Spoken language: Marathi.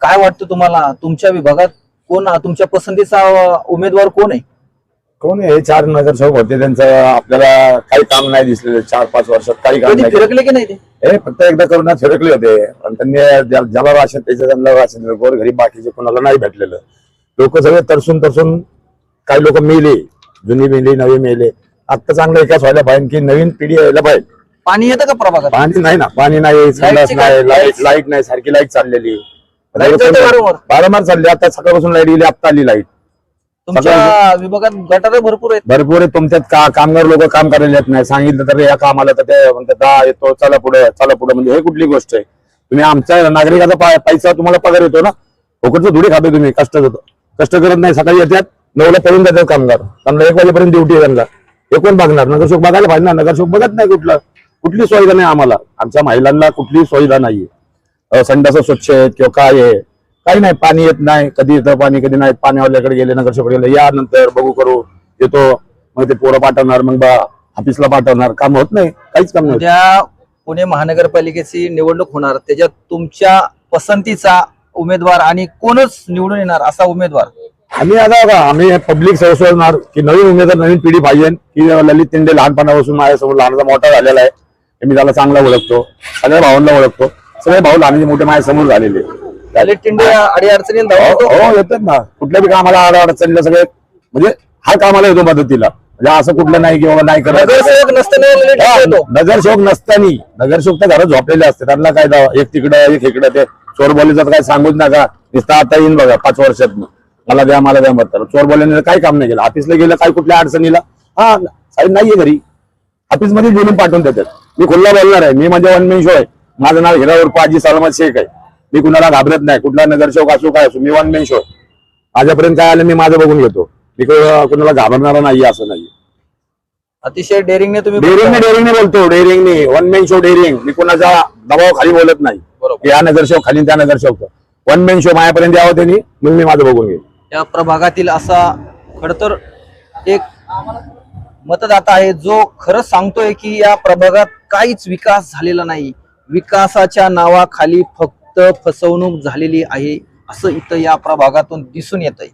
काय वाटतं तुम्हाला? तुमच्या विभागात कोण तुमच्या पसंतीचा उमेदवार कोण आहे? कोण आहे? हे चार नगरसेवक होते. त्यांचं आपल्याला काही काम नाही दिसलेलं. चार पाच वर्षात काही काम कधी नाही. फिरकले की नाही ते? हे फक्त एकदा करोना फिरकले होते. पण त्यांनी ज्या- ज्याला राशन त्याच्या त्यांना राशन दिलं. गोर घरी बाकीचे कोणाला नाही भेटलेलं. लोक सगळे तरसून तरसून काही लोक मेले. जुनी मेली नवी मेले. आता चांगला विकास व्हायला पाहिजे की नवीन पिढी यायला पाहिजे. पाणी येतं का प्रभागात? पाणी नाही ना पाणी नाही संडास नाही लाइट लाइट नाही सारखी लाइट चाललेली लाइट जाते वारंवार. वारंवार चालली आता सकाळपासून लाइट गेली आता आली लाइट तुमच्या विभागात गटारे भरपूर आहेत. भरपूर आहे तुमच्यात का कामगार लोक काम करायला येत नाही. सांगितलं तर या कामाला तर ते म्हणतात "हा, येतो चला पुढे चला पुढे. म्हणजे हे कुठली गोष्ट आहे? तुम्ही आमच्या नागरिकाचा पा- पैसा तुम्हाला पगार येतो ना? फुकटचं धुडी खातो तुम्ही कष्ट होतो कष्ट करत नाही. सकाळी येतात नऊला पळून जातात कामगार. त्यांना एक वाजेपर्यंत ड्युटी आहे त्यांना. हे कोण बघणार? नगरसेवक बघायला पाहिजे ना? नगरसेवक बघत नाही कुठलं. कुठली सुविधा नाही आम्हाला. आमच्या महिलांना कुठली सुविधा नाहीये. संडास स्वच्छ आहेत किंवा काय आहे काही नाही पाणी येत नाही. कधी येतं पाणी कधी नाही. पाण्यावाल्याकडे गेले नगरसेवक गेले या नंतर बघू करू. येतो मग ते पोरं पाठवणार मग बा ऑफिसला पाठवणार. काम होत नाही. काहीच काम नाही पुणे महानगरपालिकेची निवडणूक होणार. त्याच्यात तुमच्या पसंतीचा उमेदवार आणि कोणच निवडून येणार असा उमेदवार? आम्ही आता बघा आम्ही पब्लिक सर्व्हिसवर की नवीन उमेदवार नवीन पिढी पाहिजे. की ललित तिंडे लहानपणापासून माझ्यासमोर लहानचा मोठा झालेला आहे. मी त्याला चांगला ओळखतो सगळ्या भावांना ओळखतो. सगळे भाऊ लहानचे मोठे माझ्यासमोर झालेले. ललित टिंडे अडी अडचणीला धावून हो. हो, येतात ना. कुठल्या बी कामाला अडचणीला सगळे म्हणजे हा कामाला येतो मदतीला. म्हणजे असं कुठलं नाही की बाबा नाही करत नगरसेवक नसताना हा, नगरसेवक नसताना. नगरसेवक तर घरात झोपलेले असते. त्यांना काय दावा एक तिकडं एक इकडं ते. चोरबोलीचं काय सांगूच नका. नुसतं आता येईन बघा पाच वर्षात मला द्या मला द्या म्हणतात. चोरबोलीने काय काम नाही केलं. ऑफिसला गेलं काय कुठल्या अडचणीला. हा साहेब नाहीये घरी. ऑफिसमध्ये बोलून पाठवून देतात. मी खुल्ला बोलणार आहे. मी म्हणजे वन मेन शो आहे. माझं नाव हिरा उर्फ आजी सलमत शेख आहे. मी कुणाला घाबरत नाही. कुठला नगरसेवक असो काय असो मी वन मेन शो आहे माझ्यापर्यंत काय आलं मी माझं बघून घेतो. मी कोण- कुणाला घाबरणारा नाही असं नाही. अतिशय डेअरिंगने तुम्ही डेअरिंगने डेअरिंगने बोलतो. डेअरिंगने वन मेन शो डेअरिंग मी कोणाचा दबाव खाली बोलत नाही. या नगरसेवक खाली त्या नगरसेवक वन मेन शो माझ्यापर्यंत यावं त्यांनी मग मी माझं बघून घेईन. या प्रभागातील असा खर तर एक मतदाता आहे जो खरंच सांगतोय की या प्रभागात काहीच विकास झालेला नाही. विकासाच्या नावाखाली फक्त फसवणूक झालेली आहे असं इथं या प्रभागातून दिसून येत आहे